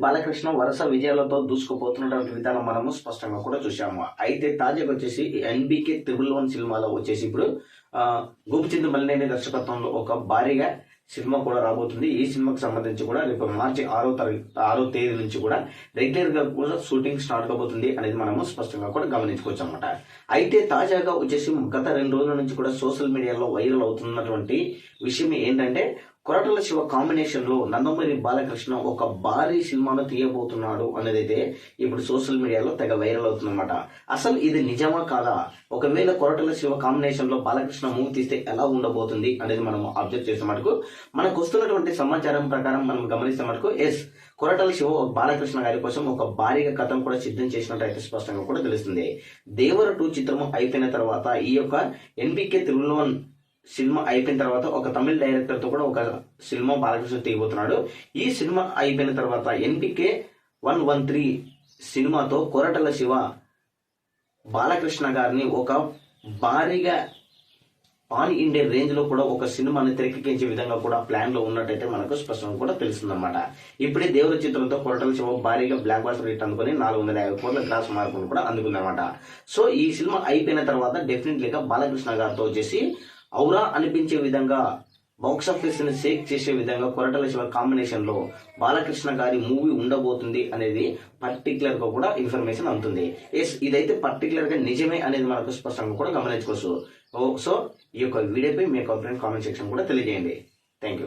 బాలకృష్ణ వరుస విజయాలతో దూసుకుపోతున్నటువంటి విధానం మనము స్పష్టంగా కూడా చూసాము అయితే తాజాగా వచ్చేసి ఎన్బికే త్రిబుల్ వన్ సినిమాలో వచ్చేసి ఇప్పుడు ఆ, గోపిచంద్ మల్లినేని దర్శకత్వంలో ఒక భారీగా సినిమా కూడా రాబోతుంది. ఈ సినిమాకి సంబంధించి కూడా రేపు మార్చి ఆరో తారీఖు ఆరో తేదీ నుంచి కూడా రెగ్యులర్గా కూడా షూటింగ్ స్టార్ట్ కాబోతుంది అనేది మనము స్పష్టంగా కూడా గమనించుకోవచ్చు అనమాట అయితే తాజాగా వచ్చేసి గత రెండు రోజుల నుంచి కూడా సోషల్ మీడియాలో వైరల్ అవుతున్నటువంటి విషయం ఏంటంటే కొరటల శివ కాంబినేషన్లో నందమూరి బాలకృష్ణ ఒక భారీ సినిమాను తీయబోతున్నాడు అనేది అయితే ఇప్పుడు సోషల్ మీడియాలో తెగ వైరల్ అవుతుందన్నమాట. అసలు ఇది నిజమా కాదా? ఒకవేళ కొరటల శివ కాంబినేషన్లో బాలకృష్ణ మూవీ తీస్తే ఎలా ఉండబోతుంది అనేది మనం అబ్జర్వ్ చేసే మటుకు మనకు వస్తున్నటువంటి సమాచారం ప్రకారం మనం గమనిస్తే మటుకు ఎస్ కొరటల శివ బాలకృష్ణ గారి కోసం ఒక భారీగా కథం కూడా సిద్ధం చేసినట్టు అయితే స్పష్టంగా కూడా తెలుస్తుంది. దేవర టూ చిత్రము అయిపోయిన తర్వాత ఈ యొక్క ఎన్బికే త్రిబుల్ సినిమా అయిపోయిన తర్వాత ఒక తమిళ డైరెక్టర్తో కూడా ఒక సినిమా బాలకృష్ణ తీయబోతున్నాడు. ఈ సినిమా అయిపోయిన తర్వాత ఎన్బికే వన్ వన్ త్రీ సినిమాతో కొరటల శివ బాలకృష్ణ గారిని ఒక భారీగా పాన్ ఇండియన్ రేంజ్లో కూడా ఒక సినిమాని తెరకెక్కించే విధంగా కూడా ప్లాన్లో ఉన్నట్టయితే మనకు స్పష్టంగా కూడా తెలుస్తుందన్నమాట. ఇప్పుడే దేవుడి చిత్రంతో కొరటల శివ భారీగా బ్లాక్ బాస్టర్ హిట్ అందుకొని నాలుగు వందల యాభై కోట్ల గ్రాస్ మార్కులు కూడా అందుకుందన్నమాట. సో ఈ సినిమా అయిపోయిన తర్వాత డెఫినెట్లీగా బాలకృష్ణ గారితో వచ్చేసి ఔరా అనిపించే విధంగా బాక్స్ ఆఫీస్ని షేక్ చేసే విధంగా కొరటల శివ కాంబినేషన్లో బాలకృష్ణ గారి మూవీ ఉండబోతుంది అనేది పర్టికులర్గా కూడా ఇన్ఫర్మేషన్ అందుతుంది. ఎస్ ఇదైతే పర్టికులర్గా నిజమే అనేది మనకు స్పష్టంగా కూడా గమనించుకోవచ్చు. సో ఈ యొక్క వీడియోపై మీ యొక్క కామెంట్ సెక్షన్ కూడా తెలియజేయండి. థ్యాంక్